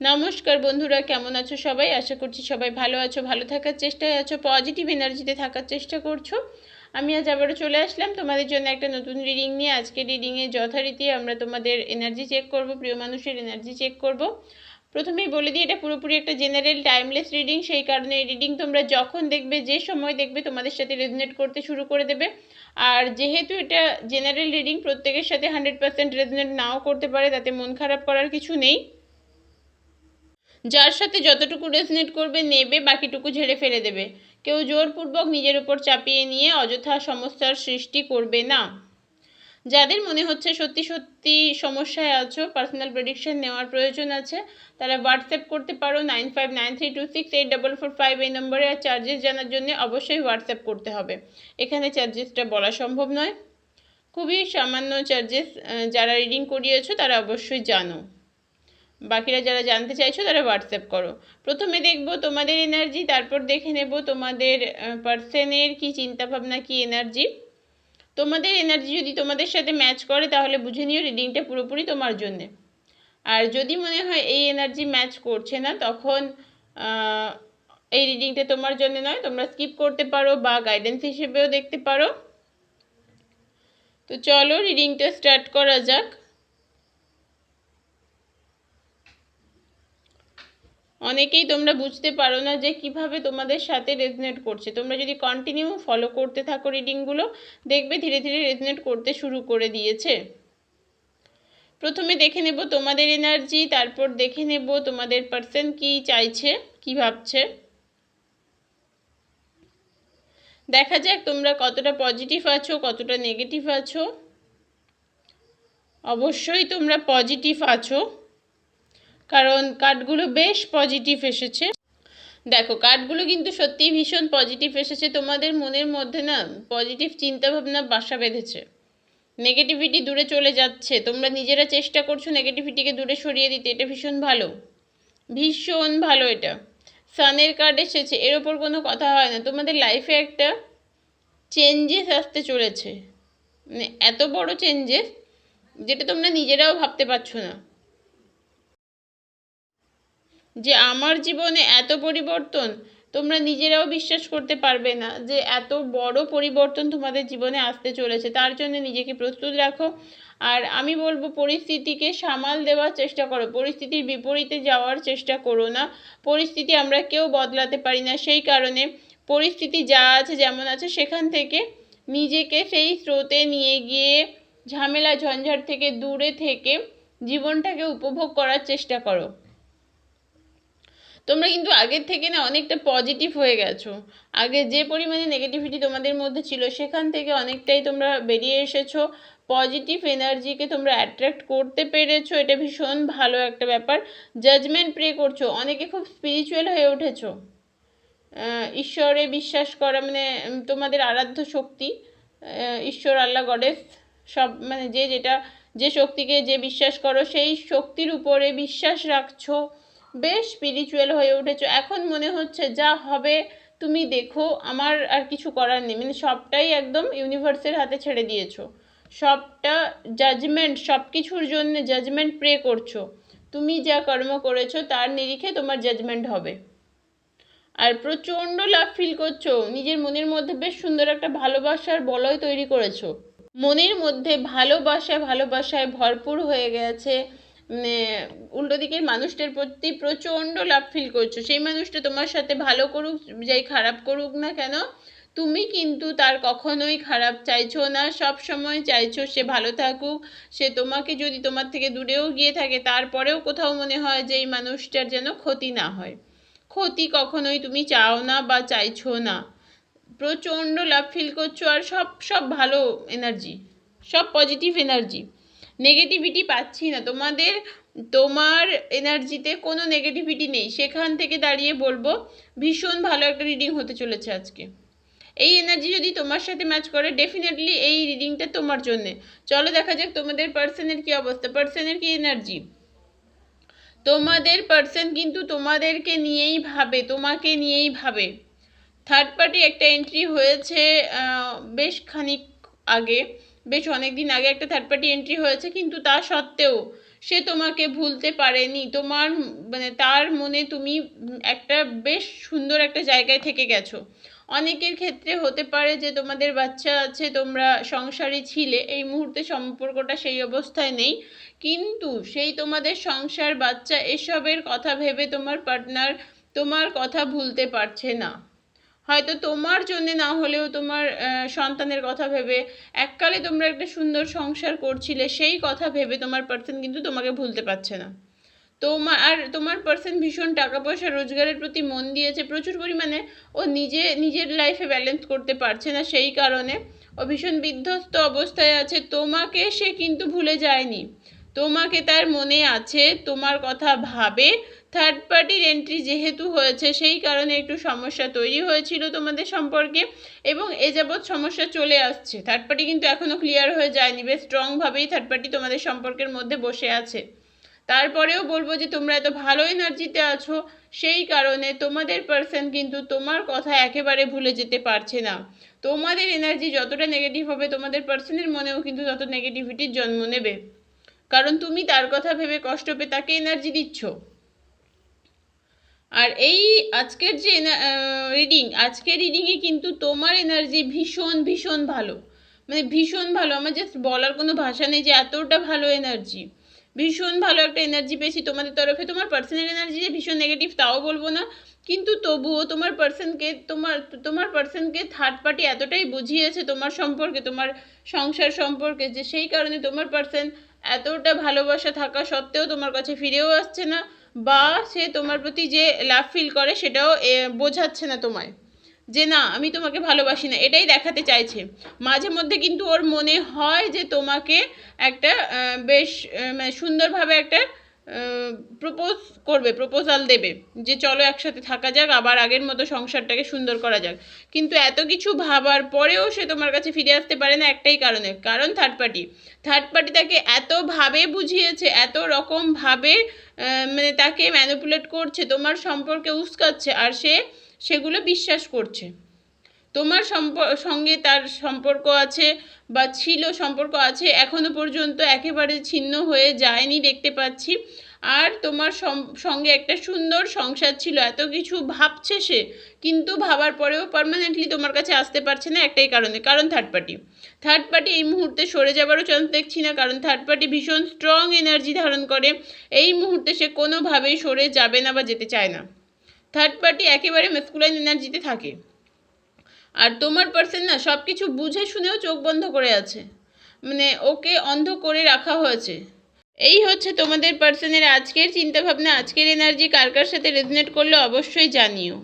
নমস্কার বন্ধুরা, কেমন আছো সবাই? আশা করছি সবাই ভালো আছো, ভালো থাকার চেষ্টায় আছো পজিটিভ এনার্জিতে থাকার চেষ্টা করছ। আমি আজ আবারও চলে আসলাম তোমাদের জন্য একটা নতুন রিডিং নিয়ে। আজকে রিডিংয়ে যথারীতি আমরা তোমাদের এনার্জি চেক করব, প্রিয় মানুষের এনার্জি চেক করব। প্রথমেই বলে দিই, এটা পুরোপুরি একটা জেনারেল টাইমলেস রিডিং সেই কারণে এই রিডিং তোমরা যখন দেখবে, যে সময় দেখবে, তোমাদের সাথে রেজনেট করতে শুরু করে দেবে। আর যেহেতু এটা জেনারেল রিডিং প্রত্যেকের সাথে হান্ড্রেড পার্সেন্ট রেজনেট নাও করতে পারে, তাতে মন খারাপ করার কিছু নেই। যার সাথে যতটুকু রেজনেট করবে নেবে, বাকিটুকু ঝেড়ে ফেলে দেবে। কেউ জোরপূর্বক নিজের উপর চাপিয়ে নিয়ে অযথা সমস্যার সৃষ্টি করবে না। যাদের মনে হচ্ছে সত্যি সত্যি সমস্যায় আছো পার্সোনাল প্রেডিকশন নেওয়ার প্রয়োজন আছে, তারা হোয়াটসঅ্যাপ করতে পারো nine five nine three two six eight double four five এই নম্বরে, আর চার্জেস জানার জন্য অবশ্যই হোয়াটসঅ্যাপ করতে হবে। এখানে চার্জেসটা বলা সম্ভব নয়। খুবই সামান্য চার্জেস যারা রিডিং করিয়েছো, তারা অবশ্যই জানো। বাকিরা যারা জানতে চাইছো তারা হোয়াটসঅ্যাপ করো। প্রথমে দেখব তোমাদের এনার্জি তারপর দেখে নেব তোমাদের পার্সনের কি চিন্তাভাবনা, কি এনার্জি তোমাদের এনার্জি যদি তোমাদের সাথে ম্যাচ করে তাহলে বুঝে নিও রিডিংটা পুরোপুরি তোমার জন্যে। আর যদি মনে হয় এই এনার্জি ম্যাচ করছে না, তখন এই রিডিংটা তোমার জন্য নয়, তোমরা স্কিপ করতে পারো বা গাইডেন্স হিসেবেও দেখতে পারো। তো চলো রিডিংটা স্টার্ট করা যাক। অনেকেই তোমরা বুঝতে পারো না যে কীভাবে তোমাদের সাথে রেজনেট করছে। তোমরা যদি কন্টিনিউ ফলো করতে থাকো রিডিংগুলো দেখবে ধীরে ধীরে রেজনেট করতে শুরু করে দিয়েছে। প্রথমে দেখে নেব তোমাদের এনার্জি তারপর দেখে নেব তোমাদের পার্সন কি চাইছে, কি ভাবছে। দেখা যাক তোমরা কতটা পজিটিভ আছো, কতটা নেগেটিভ আছো। অবশ্যই তোমরা পজিটিভ আছো। কারণ কার্ডগুলো বেশ পজিটিভ এসেছে। দেখো কার্ডগুলো কিন্তু সত্যিই ভীষণ পজিটিভ এসেছে। তোমাদের মনের মধ্যে না পজিটিভ চিন্তাভাবনা বাসা বেঁধেছে। নেগেটিভিটি দূরে চলে যাচ্ছে। তোমরা নিজেরা চেষ্টা করছ নেগেটিভিটিকে দূরে সরিয়ে দিতে। এটা ভীষণ ভালো। ভীষণ ভালো এটা। সানের কার্ড এসেছে। এর ওপর কোনো কথা হয় না। তোমাদের লাইফে একটা চেঞ্জেস আসতে চলেছে। মানে এত বড় চেঞ্জেস যেটা তোমরা নিজেরাও ভাবতে পারছ না। যে আমার জীবনে এত পরিবর্তন, তোমরা নিজেরাও বিশ্বাস করতে পারবে না যে এত বড় পরিবর্তন তোমাদের জীবনে আসতে চলেছে। তার জন্য নিজেকে প্রস্তুত রাখো। আর আমি বলব, পরিস্থিতিকে সামাল দেওয়ার চেষ্টা করো। পরিস্থিতির বিপরীতে যাওয়ার চেষ্টা করো না। পরিস্থিতি আমরা কেউ বদলাতে পারি না। সেই কারণে পরিস্থিতি যা আছে যেমন আছে, সেখান থেকে নিজেকে সেই স্রোতে নিয়ে গিয়ে ঝামেলা, ঝঞ্ঝাট থেকে দূরে থেকে জীবনটাকে উপভোগ করার চেষ্টা করো। তোমরা কিন্তু আগের থেকে না অনেকটা পজিটিভ হয়ে গেছো। আগে যে পরিমাণে নেগেটিভিটি তোমাদের মধ্যে ছিল, সেখান থেকে অনেকটাই তোমরা বেরিয়ে এসেছ। পজিটিভ এনার্জিকে তোমরা অ্যাট্রাক্ট করতে পেরেছ, এটা ভীষণ ভালো একটা ব্যাপার। জাজমেন্ট প্রে করছ, অনেকে খুব স্পিরিচুয়াল হয়ে উঠেছো। ঈশ্বরে বিশ্বাস করা মানে তোমাদের আরাধ্য শক্তি ঈশ্বর, আল্লাহ, গডেস, সব মানে যে যেটা, যে শক্তিকে যে বিশ্বাস করো, সেই শক্তির উপরে বিশ্বাস রাখছো। বেশ স্পিরিচুয়াল হয়ে উঠেছো। এখন মনে হচ্ছে যা হবে তুমি দেখো, আমার আর কিছু করার নেই। মানে সবটাই একদম ইউনিভার্সের হাতে ছেড়ে দিয়েছ। সবটা জাজমেন্ট সব কিছুর জন্য জাজমেন্ট প্রে করছ। তুমি যা কর্ম করেছ তার নিরিখে তোমার জাজমেন্ট হবে। আর প্রচণ্ড লাভ ফিল করছ। নিজের মনের মধ্যে বেশ সুন্দর একটা ভালোবাসার বলয় তৈরি করেছ। মনের মধ্যে ভালোবাসায় ভালোবাসায় ভরপুর হয়ে গেছে। উল্টো দিকের মানুষটার প্রতি প্রচণ্ড লাভ ফিল করছ। সেই মানুষটা তোমার সাথে ভালো করুক, যাই খারাপ করুক না কেন, তুমি কিন্তু তার কখনোই খারাপ চাইছো না। সব সময় চাইছো সে ভালো থাকুক, সে তোমাকে যদি তোমার থেকে দূরেও গিয়ে থাকে, তারপরেও কোথাও মনে হয় যে এই মানুষটার যেন ক্ষতি না হয়। ক্ষতি কখনোই তুমি চাও না বা চাইছো না। প্রচণ্ড লাভ ফিল করছ আর সব সব ভালো এনার্জি সব পজিটিভ এনার্জি নেগেটিভিটি পাচ্ছি না। তোমাদের, তোমার এনার্জিতে কোনো নেগেটিভিটি নেই। সেখান থেকে দাঁড়িয়ে বলব, ভীষণ ভালো একটা রিডিং হতে চলেছে আজকে। এই এনার্জি যদি তোমার সাথে ম্যাচ করে ডেফিনেটলি এই রিডিংটা তোমার জন্যে। চলো দেখা যাক তোমাদের পার্সনের কি অবস্থা। পার্সনের কি এনার্জি তোমাদের পার্সন কিন্তু তোমাদেরকে নিয়েই ভাবে, তোমাকে নিয়েই ভাবে। থার্ড পার্টি একটা এন্ট্রি হয়েছে বেশ খানিক আগে। বেশ অনেক দিন আগে একটা থার্ড পার্টি এন্ট্রি হয়েছে, কিন্তু তা সত্ত্বেও সে তোমাকে ভুলতে পারেনি। তোমার মানে তার মনে তুমি একটা বেশ সুন্দর একটা জায়গায় থেকে গেছো। অনেকের ক্ষেত্রে হতে পারে যে তোমাদের বাচ্চা আছে, তোমরা সংসারে ছিলে, এই মুহূর্তে সম্পর্কটা সেই অবস্থায় নেই। কিন্তু সেই তোমাদের সংসার বাচ্চা, এসবের কথা ভেবে তোমার পার্টনার তোমার কথা ভুলতে পারছে না। হয়তো তোমার জন্য না হলেও তোমার সন্তানের কথা ভেবে এককালে তোমরা একটা সুন্দর সংসার করছিলে, সেই কথা ভেবে তোমার পার্সন কিন্তু তোমাকে ভুলতে পারছে না। তোমার আর তোমার পার্সন ভীষণ টাকা পয়সা রোজগারের প্রতি মন দিয়েছে, প্রচুর পরিমাণে ও নিজে, নিজের লাইফে ব্যালেন্স করতে পারছে না, সেই কারণে ও ভীষণ বিধ্বস্ত অবস্থায় আছে। তোমাকে সে কিন্তু ভুলে যায়নি। তোমাকে তার মনে আছে, তোমার কথা ভাবে থার্ড পার্টির এন্ট্রি যেহেতু হয়েছে, সেই কারণে একটু সমস্যা তৈরি হয়েছিল তোমাদের সম্পর্কে এবং এ যাবৎ সমস্যা চলে আসছে। থার্ড পার্টি কিন্তু এখনও ক্লিয়ার হয়ে যায়নি, বেশ স্ট্রংভাবেই থার্ড পার্টি তোমাদের সম্পর্কের মধ্যে বসে আছে। তারপরেও বলব যে তোমরা এত ভালো এনার্জিতে আছো, সেই কারণে তোমাদের পার্সন কিন্তু তোমার কথা একেবারে ভুলে যেতে পারছে না। তোমাদের এনার্জি যতটা নেগেটিভ হবে, তোমাদের পার্সনের মনেও কিন্তু তত নেগেটিভিটির জন্ম নেবে। কারণ তুমি তার কথা ভেবে কষ্ট পেয়ে তাকে এনার্জি দিচ্ছ। আর এই আজকের যে রিডিং আজকের রিডিংয়ে কিন্তু তোমার এনার্জি ভীষণ ভীষণ ভালো। মানে ভীষণ ভালো। আমার জাস্ট বলার কোনো ভাষা নেই যে এতটা ভালো এনার্জি ভীষণ ভালো একটা এনার্জি পেয়েছি তোমাদের তরফে। তোমার পার্সোনাল এনার্জি যে ভীষণ নেগেটিভ তাও বলব না। কিন্তু তবুও তোমার পার্সনকে তোমার তোমার পার্সনকে থার্ড পার্টি এতটাই বুঝিয়েছে তোমার সম্পর্কে, তোমার সংসার সম্পর্কে যে সেই কারণে তোমার পার্সন এতটা ভালোবাসা থাকা সত্ত্বেও তোমার কাছে ফিরেও আসছে না। বা সে তোমার প্রতি যে লাভ ফিল করে সেটাও বোঝাচ্ছে না তোমায়। যে না, আমি তোমাকে ভালোবাসি না, এটাই দেখাতে চাইছে। মাঝে মধ্যে কিন্তু ওর মনে হয় যে তোমাকে একটা বেশ মানে সুন্দরভাবে একটা প্রপোজ করবে প্রপোজাল দেবে যে চলো একসাথে থাকা যাক, আবার আগের মতো সংসারটাকে সুন্দর করা যাক। কিন্তু এত কিছু ভাবার পরেও সে তোমার কাছে ফিরে আসতে পারে না একটাই কারণে। কারণ থার্ড পার্টি থার্ড পার্টি তাকে এতভাবে বুঝিয়েছে, এত রকমভাবে মানে তাকে ম্যানিপুলেট করছে, তোমার সম্পর্কে উস্কাচ্ছে, আর সে সেগুলো বিশ্বাস করছে। তোমার সঙ্গে তার সম্পর্ক আছে বা ছিল সম্পর্ক আছে, এখনও পর্যন্ত একেবারে ছিন্ন হয়ে যায়নি দেখতে পাচ্ছি। আর তোমার সঙ্গে একটা সুন্দর সংসার ছিল, এত কিছু ভাবছে সে, কিন্তু ভাবার পরেও পার্মানেন্টলি তোমার কাছে আসতে পারছে না একটাই কারণে, কারণ থার্ড পার্টি থার্ড পার্টি এই মুহূর্তে সরে যাবারও চান্স দেখছি না, কারণ থার্ড পার্টি ভীষণ স্ট্রং এনার্জি ধারণ করে, এই মুহূর্তে সে কোনোভাবেই সরে যাবে না বা যেতে চায় না। থার্ড পার্টি একেবারে মেসকুলাইন এনার্জিতে থাকে। আর তোমার পার্সেন না সব কিছু বুঝে শুনেও চোখ বন্ধ করে আছে। মানে ওকে অন্ধ করে রাখা হয়েছে। এই হচ্ছে তোমাদের পার্সনের আজকের চিন্তাভাবনা। আজকের এনার্জি কার কার সাথে রেজনেট করলে অবশ্যই জানিও।